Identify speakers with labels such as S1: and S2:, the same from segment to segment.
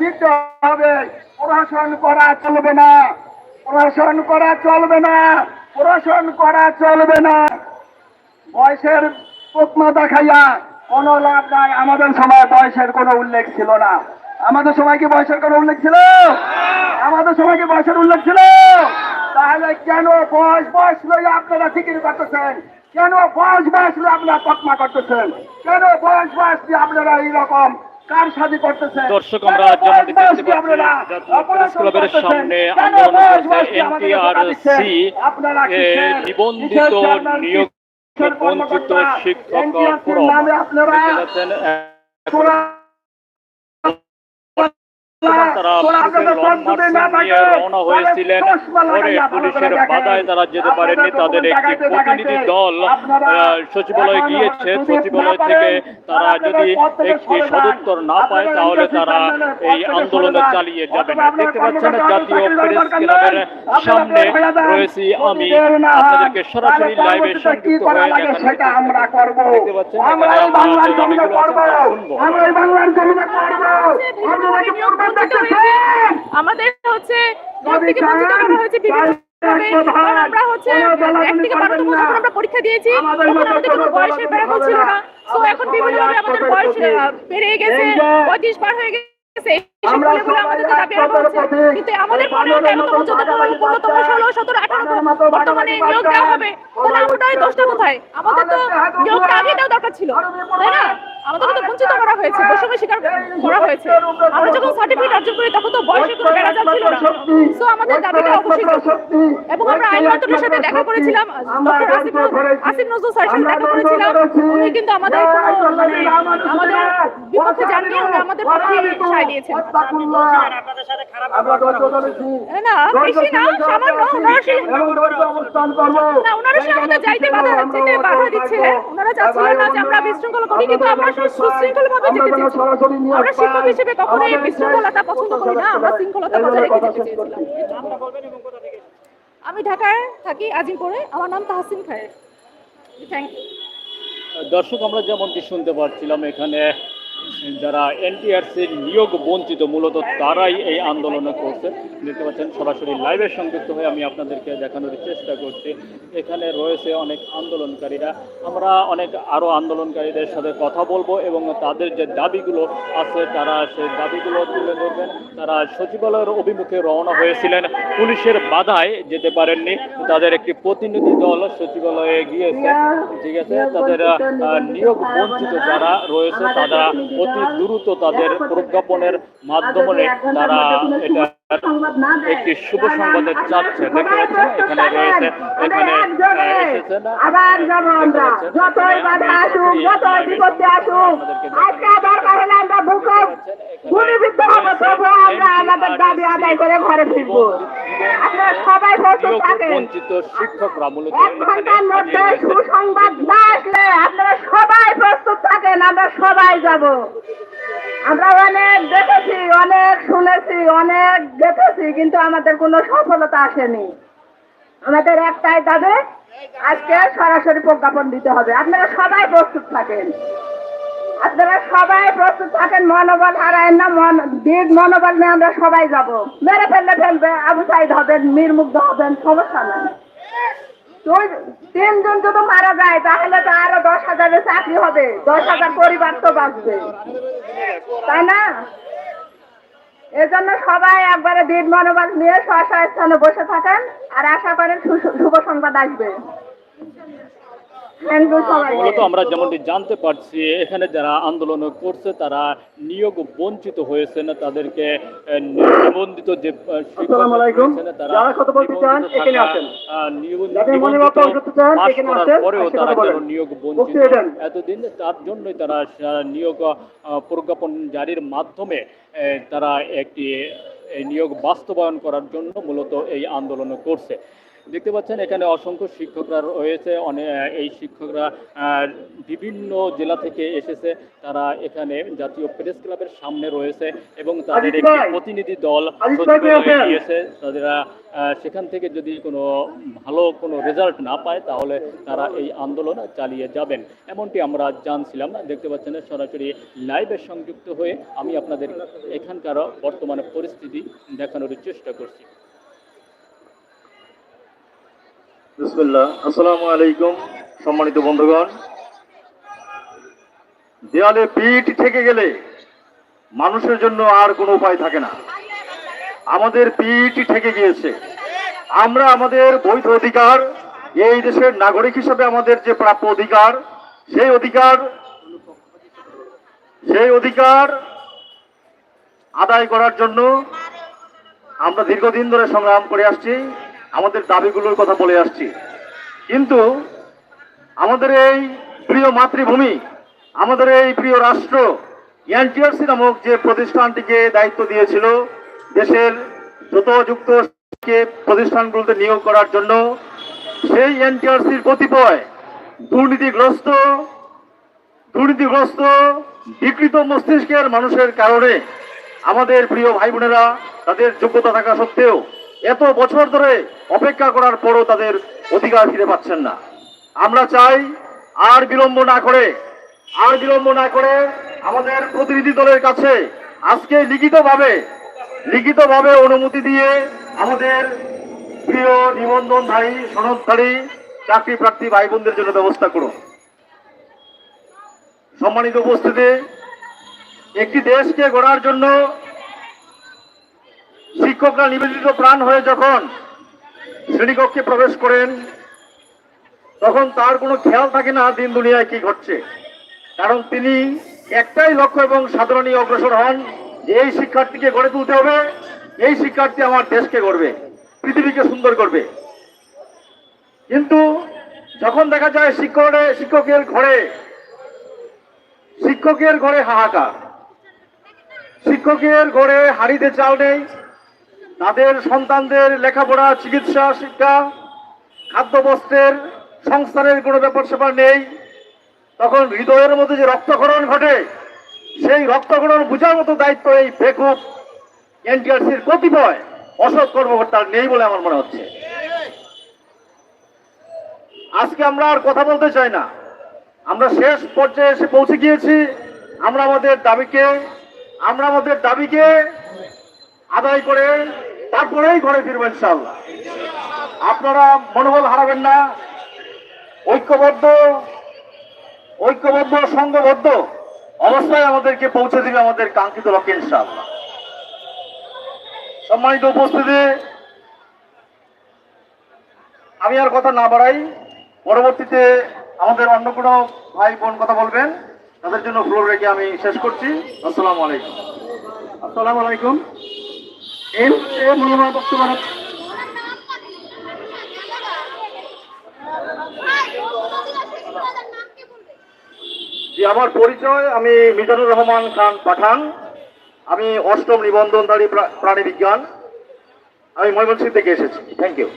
S1: দিতে হবে। প্রশাসন করা চলবে না। প্রশাসন করা চলবে না। প্রশাসন করা চলবে না। বয়সের প্রত্ন দেখাইয়া কোনো লাভ নাই। আমাদের সময় বয়সের কোনো উল্লেখ ছিল না। আমাদের সময় কি বয়সের কোনো উল্লেখ ছিল? আমাদের সময় কি বয়সের উল্লেখ ছিল? তাহলে কেন বয়স বয়স লইয়া আপনারা ফিকির করতেছেন? কেন বয়স বয়স আপনারা তকমা করতেছেন? কেন বয়স বয়স আপনারা এইরকম
S2: দর্শক আমরা যেমনটি দেখতে পাচ্ছি সামনে আন্দোলন করছে এনটিআরসি নিবন্ধিত নিয়োগ বঞ্চিত শিক্ষক হয়েছিলেন পরে পুলিশের বাধায় তারা যেতে পারেননি। তাদের একটি প্রতিনিধি দল সচিবালয়ে গিয়েছে। সচিবালয় থেকে তারা যদি একটি সদুত্তর না পায় তাহলে তারা এই আন্দোলন চালিয়ে যাবেন। দেখতে পাচ্ছেন জাতীয় প্রেস ক্লাবের সামনে রয়েছি আমি। আপনাদেরকে সরাসরি লাইভে সংযুক্ত হয়ে দেখতে পাচ্ছেন
S1: আমরা বাংলার
S2: আছে
S1: করব। আমরা বাংলার জমিনে করব।
S3: আমাদের হচ্ছে ঘর থেকে বঞ্চিত করা হয়েছে আমরা হচ্ছে এক থেকে বারোতম যখন আমরা পরীক্ষা দিয়েছি তখন আমাদের কোনো বয়সের বেড়া ছিল না। তো এখন বিভিন্ন আমাদের বয়স বেড়ে গেছে পঁয়ত্রিশ পার হয়ে গেছে। কিন্তু আমাদের ষোলো সতেরো বর্তমানে নিয়োগ দেওয়া হবে। তাহলে আমরা দোষটা কোথায়? আমাদের তো নিয়োগটা আগে দেওয়া দরকার ছিল। তাই না? আমাদেরকে তো বঞ্চিত করা হয়েছে বৈষম্য স্বীকার করা হয়েছে। আমরা যখন সার্টিফিকেট অর্জন করি তখন তো বয়সের কোনো বেড়া যাচ্ছিল না। সো আমাদের দাবিটা অবশ্যই এবং আমরা আইন মন্ত্রণের সাথে দেখা করেছিলাম ডক্টর আসিফ আসিফ নজরুল স্যারের সাথে দেখা করেছিলাম। উনি কিন্তু আমাদের মানে আমাদের বিপক্ষে উনি আমাদের পক্ষে সায় দিয়েছেন আমি ঢাকায় থাকি, আজিমপুরে। আমার নাম তাহসিন খায়ের। থ্যাংক ইউ
S2: দর্শক, আমরা যেমনটি শুনতে পাচ্ছিলাম এখানে যারা এনটিআরসি নিয়োগ বঞ্চিত, মূলত তারাই এই আন্দোলনে করছে। দেখতে পাচ্ছেন, সরাসরি লাইভে সংযুক্ত হয়ে আমি আপনাদেরকে দেখানোর চেষ্টা করছি। এখানে রয়েছে অনেক আন্দোলনকারীরা। আমরা অনেক আরও আন্দোলনকারীদের সাথে কথা বলব এবং তাদের যে দাবিগুলো আছে, তারা সেই দাবিগুলো তুলে ধরবেন। তারা সচিবালয়ের অভিমুখে রওনা হয়েছিলেন। পুলিশের বাধায় যেতে পারেননি। তাদের একটি প্রতিনিধি দল সচিবালয়ে গিয়েছে। ঠিক আছে, তাদের নিয়োগ বঞ্চিত যারা রয়েছে, তারা অতি দ্রুত তাদের প্রজ্ঞাপনের মাধ্যমে তারা এটা একটি শুভ সংবাদের চাচ্ছে দেখতে এখানে রয়েছে এখানে আহ, এসেছেন
S4: আবার যাব আমরা। যতই বাধা আসুক যতই বিপত্তি আসুক আজকে দরকার হলে আমরা বুক গুলিবিদ্ধ হব তবু আমরা আমাদের দাবি আদায় করে ঘরে ফিরবো। আপনারা সবাই প্রস্তুত থাকেন।
S2: বঞ্চিত শিক্ষকরা মূলত
S4: এক ঘণ্টার মধ্যে সুসংবাদ না আসলে আপনারা সবাই প্রস্তুত থাকেন আমরা সবাই যাব। আমরা অনেক দেখেছি, অনেক শুনেছি, অনেক দেখেছি, কিন্তু আমাদের কোনো সফলতা আসেনি। আমাদের একটাই দাবি, আজকে সরাসরি প্রজ্ঞাপন দিতে হবে। আপনারা সবাই প্রস্তুত থাকেন। আপনারা সবাই প্রস্তুত থাকেন, মনোবল হারায়েন না, মন দৃঢ় মনোবল নিয়ে আমরা সবাই যাব। মেরে ফেললে ফেলবে, আবু সাইদ হবেন মীরমুগ্ধ হবেন, সমস্যা নাই। তুই তিনজন যদি মারা যায়, তাহলে তো আরও দশ হাজারের চাকরি হবে। দশ হাজার পরিবার তো বাঁচবে। তাই না? এজন্য সবাই একবারে দৃঢ় মনোবল নিয়ে স্ব স্থানে বসে থাকেন আর আশা করেন শুভ সংবাদ আসবে।
S2: মূলত আমরা যেমনটি জানতে পারছি এখানে যারা আন্দোলন করছে তারা নিয়োগ বঞ্চিত হয়েছেন তাদেরকে নিবন্ধিত যে পরেও তারা যেন নিয়োগ বঞ্চিত এতদিন তার জন্যই তারা নিয়োগ প্রজ্ঞাপন জারির মাধ্যমে তারা একটি নিয়োগ বাস্তবায়ন করার জন্য মূলত এই আন্দোলন করছে। দেখতে পাচ্ছেন এখানে অসংখ্য শিক্ষকরা রয়েছে। অনেক এই শিক্ষকরা বিভিন্ন জেলা থেকে এসেছে। তারা এখানে জাতীয় প্রেস ক্লাবের সামনে রয়েছে এবং তাদের একটি প্রতিনিধি দল? গিয়েছে। তারা সেখান থেকে যদি কোনো ভালো কোনো রেজাল্ট না পায় তাহলে তারা এই আন্দোলন চালিয়ে যাবেন। এমনটি আমরা জানছিলাম দেখতে পাচ্ছেন সরাসরি লাইভে সংযুক্ত হয়ে আমি আপনাদের এখানকার বর্তমানে পরিস্থিতি দেখানোর চেষ্টা করছি।
S5: আসসালামু আলাইকুম, সম্মানিত বন্ধুগণ। দেয়ালে পিঠ থেকে গেলে মানুষের জন্য আর কোনো উপায় থাকে না। আমাদের পিঠ থেকে গিয়েছে। আমরা আমাদের বৈধ অধিকার, এই দেশের নাগরিক হিসেবে আমাদের যে প্রাপ্য অধিকার, সেই অধিকার সেই অধিকার আদায় করার জন্য আমরা দীর্ঘদিন ধরে সংগ্রাম করে আসছি। আমাদের দাবিগুলোর কথা বলে আসছি। কিন্তু আমাদের এই প্রিয় মাতৃভূমি, আমাদের এই প্রিয় রাষ্ট্র, এনটিআরসি নামক যে প্রতিষ্ঠানটিকে দায়িত্ব দিয়েছিল, দেশের যত যুক্ত প্রতিষ্ঠানগুলোতে নিয়োগ করার জন্য, সেই এনটিআরসির কতিপয় দুর্নীতিগ্রস্ত দুর্নীতিগ্রস্ত, বিকৃত মস্তিষ্কের মানুষের কারণে আমাদের প্রিয় ভাই বোনেরা তাদের যোগ্যতা থাকা সত্ত্বেও এত বছর ধরে অপেক্ষা করার পরও তাদের অধিকার ফিরে পাচ্ছেন না। আমরা চাই আর বিলম্ব না করে, আর বিলম্ব না করে আমাদের প্রতিনিধি দলের কাছে আজকে লিখিতভাবে লিখিতভাবে অনুমতি দিয়ে আমাদের প্রিয় নিবন্ধনধারী সনদধারী চাকরি প্রার্থী ভাই বোনদের জন্য ব্যবস্থা করুন। সম্মানিত উপস্থিতি, একটি দেশকে গড়ার জন্য শিক্ষকরা নিবেদিত প্রাণ হয়ে যখন শ্রেণীকক্ষে প্রবেশ করেন, তখন তার কোনো খেয়াল থাকে না দিন দুনিয়ায় কি ঘটছে। কারণ তিনি একটাই লক্ষ্য এবং সাধারণ অগ্রসর হন যে এই শিক্ষার্থীকে গড়ে তুলতে হবে, এই শিক্ষার্থী আমার দেশকে গড়বে, পৃথিবীকে সুন্দর করবে। কিন্তু যখন দেখা যায় শিক্ষকের শিক্ষকের ঘরে শিক্ষকের ঘরে হাহাকার, শিক্ষকের ঘরে হাড়িতে চাল নেই তাদের সন্তানদের লেখাপড়া, চিকিৎসা, শিক্ষা খাদ্য বস্ত্রের সংস্থানের কোনো ব্যাপার স্যাপার নেই। তখন হৃদয়ের মধ্যে যে রক্তক্ষরণ ঘটে, সেই রক্তক্ষরণ বোঝার মতো দায়িত্ব এই বেকুব এনটিআরসির কতিপয় অসৎ কর্মকর্তার নেই বলে আমার মনে হচ্ছে। আজকে আমরা আর কথা বলতে চাই না। আমরা শেষ পর্যায়ে এসে পৌঁছে গিয়েছি। আমরা আমাদের দাবিকে, আমরা আমাদের দাবিকে আদায় করে তারপরেই ঘরে ফিরবো ইনশাল্লাহ আপনারা মনোবল হারাবেন না। ঐক্যবদ্ধ ঐক্যবদ্ধ সংঘবদ্ধ অবস্থায় আমাদেরকে পৌঁছে দিবে আমাদের কাঙ্ক্ষিত লক্ষ্যে ইনশাল্লাহ সম্মানিত উপস্থিতি, আমি আর কথা না বাড়াই। পরবর্তীতে আমাদের অন্য কোনো ভাই বোন কথা বলবেন, তাদের জন্য ফ্লোর রেখে আমি শেষ করছি। আসসালামু আলাইকুম। আসসালামু আলাইকুম। আমার পরিচয়, আমি মিজানুর রহমান খান পাঠান। আমি অষ্টম নিবন্ধনধারী প্রা- প্রাণী বিজ্ঞান। আমি ময়মনসিংহ থেকে এসেছি। থ্যাংক ইউ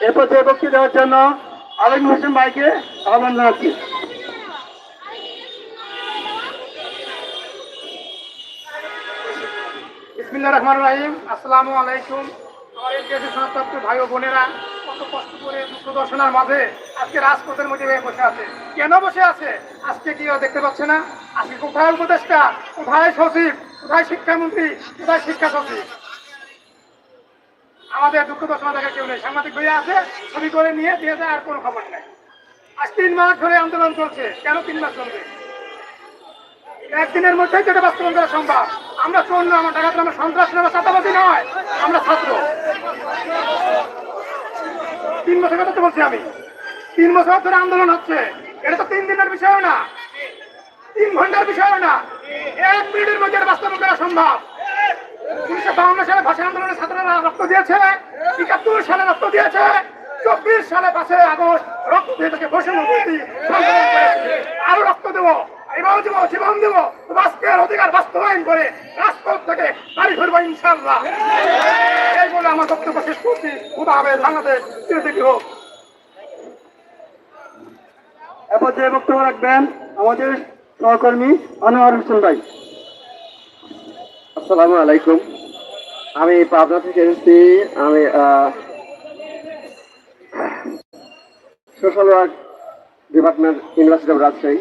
S5: এরপর যে বক্তৃতা দেওয়ার জন্য, আলিম হোসেন ভাইকে আহ্বান জানাচ্ছি।
S6: বিসমিল্লাহ রহমান রাহিম। আসসালামু আলাইকুম। আমার এই দেশের সনাতপ্ত ভাই ও বোনেরা কত কষ্ট করে দুঃখ দর্শনার মাঝে আজকে রাজপথের মধ্যে বসে আছে। কেন বসে আছে? আজকে কি দেখতে পাচ্ছে না। আজকে কোথায় উপদেষ্টা? কোথায় সচিব? কোথায় শিক্ষামন্ত্রী? কোথায় শিক্ষা সচিব? আমাদের দুঃখ দর্শনা দেখা কেউ নেই। সাংবাদিক ভাইয়া আছে, ছবি করে নিয়ে দিয়ে যায় আর কোনো খবর নেই। আজ তিন মাস ধরে আন্দোলন চলছে। কেন তিন মাস চলবে? একদিনের মধ্যেই তো এটা বাস্তবায়ন করা সম্ভব। আমরা চোর না আমরা ডাকাত আমরা সন্ত্রাস না, চাঁদাবাজি নয় আমরা ছাত্র। তিন বছর কথা তো বলছি আমি। তিন বছর ধরে আন্দোলন হচ্ছে। এটা তো তিন দিনের বিষয় না। তিন ঘণ্টার বিষয় না। এক মিনিটের মধ্যে বাস্তবায়ন করা সম্ভব। উনিশশো বাউন্ন সালে ভাষা আন্দোলনের ছাত্ররা রক্ত দিয়েছে একাত্তর সালে রক্ত দিয়েছে চব্বিশ সালে পাঁচই আগস্ট রক্ত দিয়ে তাকে বসে। আরও রক্ত দেবো। এবার দেবো জীবন দেবো। রাষ্ট্রের অধিকার বাস্তবায়ন করে রাজপথ থেকে বাড়ি ফিরবো ইনশাল্লাহ এই বলে আমার বক্তব্য শেষ করছি। খুদা হবে বাংলাদেশ চিরদিন হোক।
S1: এরপর যে বক্তব্য রাখবেন আমাদের সহকর্মী আনোয়ার হোসেন ভাই।
S7: আসসালামু আলাইকুম। আমি পাবনা থেকে এসেছি। আমি social work department university of Rajshahi.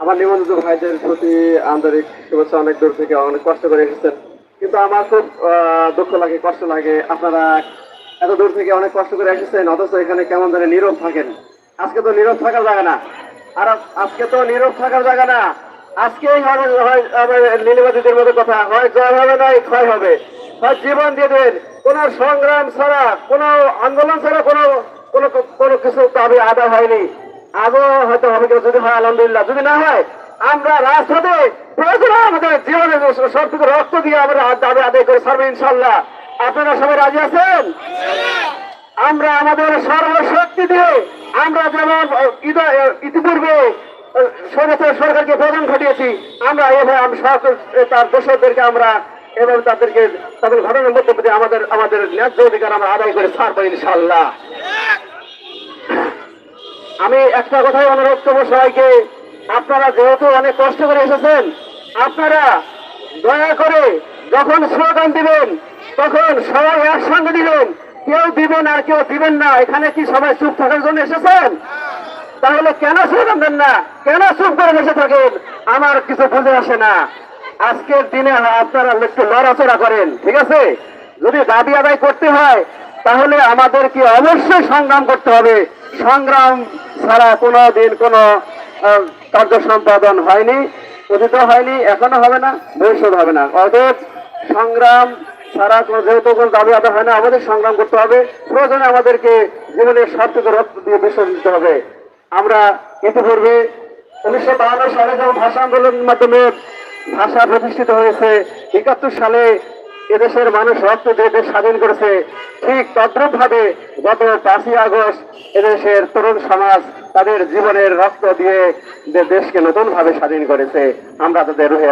S7: আমার নিবন্ধিত ভাইদের প্রতি আন্তরিক শুভেচ্ছা, অনেক দূর থেকে অনেক কষ্ট করে এসেছেন। কিন্তু আমার খুব দুঃখ লাগে, কষ্ট লাগে, আপনারা এত দূর থেকে অনেক কষ্ট করে এসেছেন, অথচ এখানে কেমন ধরে নীরব থাকেন। আজকে তো নীরব থাকার জায়গা না। আর আজকে তো নীরব থাকার জায়গা না। আজকেই হবে নীলিবাদীদের মধ্যে কথা, হয় জয় হবে নয় ক্ষয় হবে। হয় জীবন দিয়ে দেন, কোন সংগ্রাম ছাড়া, কোন আন্দোলন ছাড়া কোনো কোনো কিছু দাবি আদায় হয়নি। হয়তো হবে কেউ, যদি হয়, আলহামদুলিল্লাহ। যদি না হয়, আমরা রাজপথে প্রয়োজন আমাদের সবটুকু রক্ত দিয়ে আমরা দাবি আদায় করে ইনশাল্লাহ। আপনারা সবাই রাজি আছেন? আমরা আমাদের সর্বশক্তি দিয়ে আমরা যেমন ইতিপূর্বে সরকার সরকারকে প্রদান ঘটিয়েছি, আমরা এভাবে তার দোষরদেরকে আমরা এবং তাদেরকে, তাদের ঘটনার মধ্যে আমাদের আমাদের ন্যায্য অধিকার আমরা আদায় করে ছাড়বো ইনশাল্লাহ। আমি একটা কথাই অনুরোধ করব সবাইকে। আপনারা যেহেতু অনেক কষ্ট করে এসেছেন, আপনারা দয়া করে যখন স্লোগান দিবেন, তখন সবাই একসঙ্গে দিবেন। কেউ দিবেন আর কেউ দিবেন না। এখানে কি সবাই চুপ থাকার জন্য এসেছেন? তাহলে কেন স্লোগান দেন না? কেন চুপ করে বসে থাকেন? আমার কিছু বুঝে আসে না। আজকের দিনে আপনারা একটু লড়াচড়া করেন, ঠিক আছে? যদি দাবি আদায় করতে হয় তাহলে আমাদেরকে অবশ্যই সংগ্রাম করতে হবে। সংগ্রাম ছাড়া কোনো দিন কোনো কার্য সম্পাদন হয়নি, অতীত হয়নি, এখনও হবে না, ভবিষ্যৎ হবে না। অতএব সংগ্রাম কোনো যেহেতু কোনো দাবি আদায় হয় না, আমাদের সংগ্রাম করতে হবে। প্রয়োজনে আমাদেরকে জীবনের স্বার্থকে রক্ত দিয়ে বিসর্জন দিতে হবে। আমরা ইতিপূর্বে উনিশশো বাহান্ন সালে যখন ভাষা আন্দোলনের মাধ্যমে ভাষা প্রতিষ্ঠিত হয়েছে, একাত্তর সালে এদেশের মানুষ রক্ত দিয়ে দেশ স্বাধীন করেছে। ঠিক তদ্রুপ ভাবে গত পাঁচই আগস্ট এদেশের তরুণ সমাজ তাদের জীবনের রক্ত দিয়ে দেশকে নতুন ভাবে স্বাধীন করেছে। আমরা তাদের রুহের